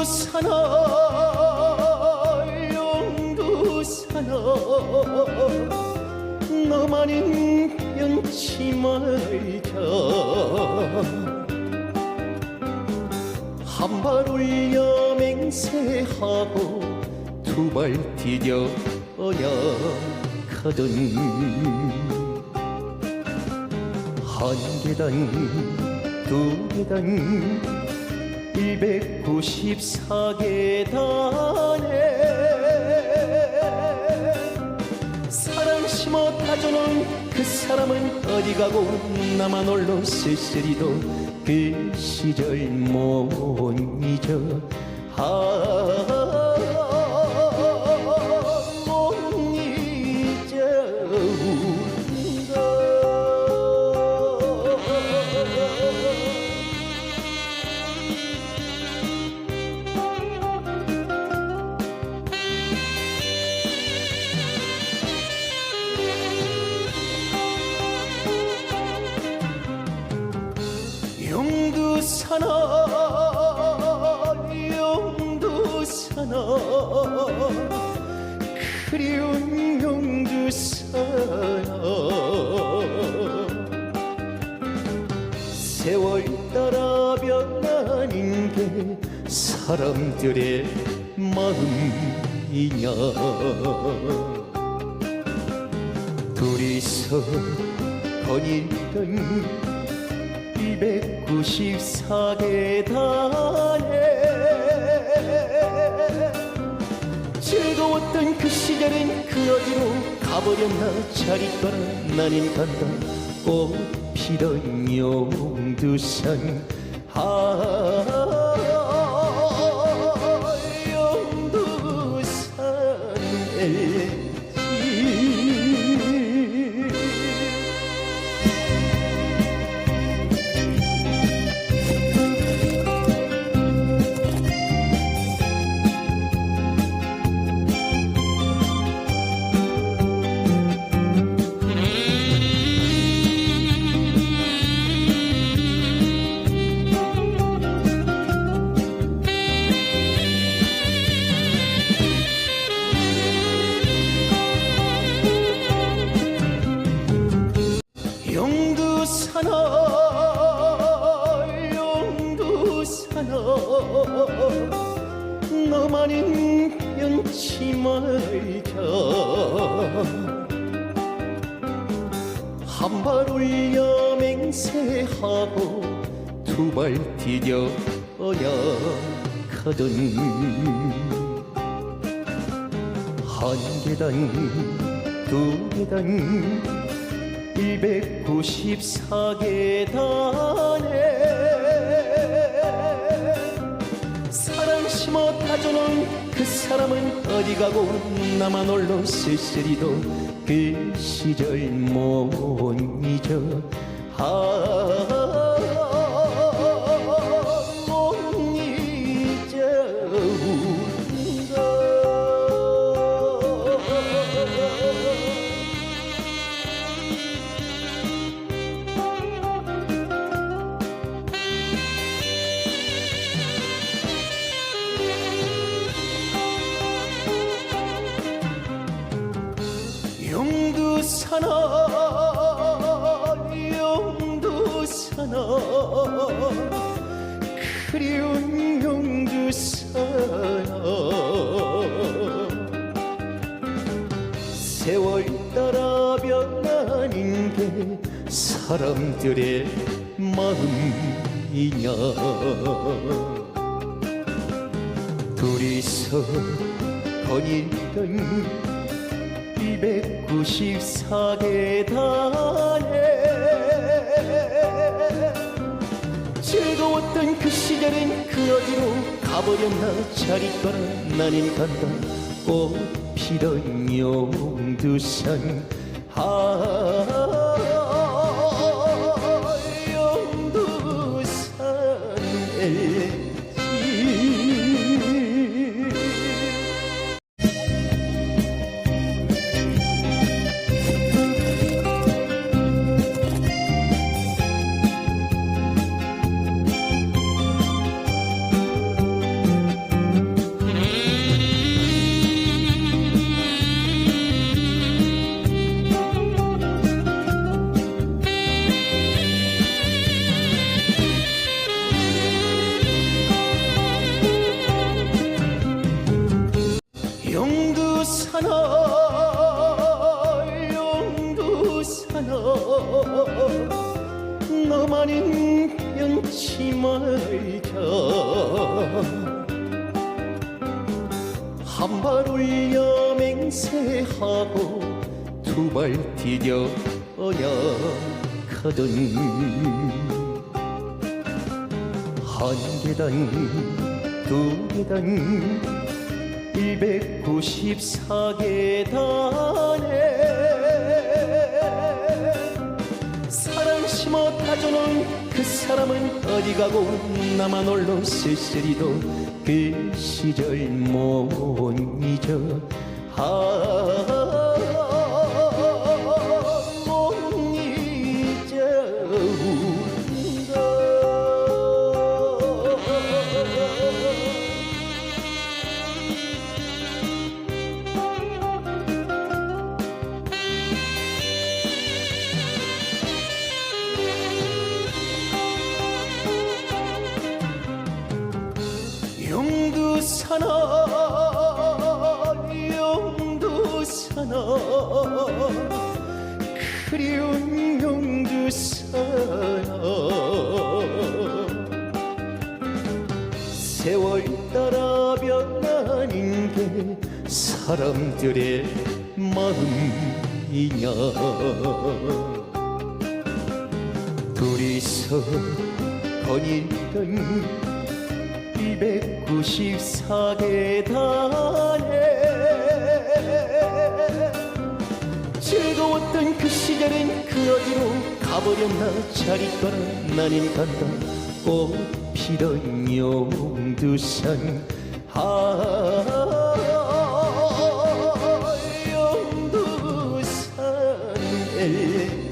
용두산아 용두산아 너만은 변치 말자. 한 발 올려 맹세하고 두 발 디뎌 언약하던 한 계단 두 계단 194계단에 사랑 심어 다져놓은 그 사람은 어디 가고 나만 홀로 쓸쓸히도 그 시절 못 잊어 용두산아 그리운 용두산아 세월 따라 변하는 게 사람들의 마음이냐. 둘이서 거닐던 294계단에 즐거웠던 그 시절은 그 어디로 가버렸나 잘 있거라. 나는 간다. 꽃 피던 용두산. 아 용두산에 말자 한 발 올려 맹세하고 두발 디뎌 언약하던 한 계단 두 계단 194계단에 사람은 어디 가고 나만 홀로 쓸쓸히도 그 시절 못 잊어 아, 용두산아 용두산아 그리운 용두산아 세월 따라 변하는 게 사람들의 마음이냐? 둘이서 거닐던 294계단에 즐거웠던 그 시절은 그 어디로 가버렸나 잘 있거라 나는 간다. 꽃 피던 용두산. 아 변치 말자 한 발 올려 맹세하고 두 발 디뎌 언약하던 한 계단 두 계단 194계단에 그 사람은 어디 가고 나만 홀로 쓸쓸히도 그 시절 못 잊어 아 산아 용두산아 그리운 용두산아 세월 따라 변하는 게 사람들의 마음이냐? 둘이서 거닐던 294 계단에 즐거웠던 그 시절엔 그 어디로 가버렸나? 자리 떠나 나는 간다 꽃 피던 용두산. 아 용두산에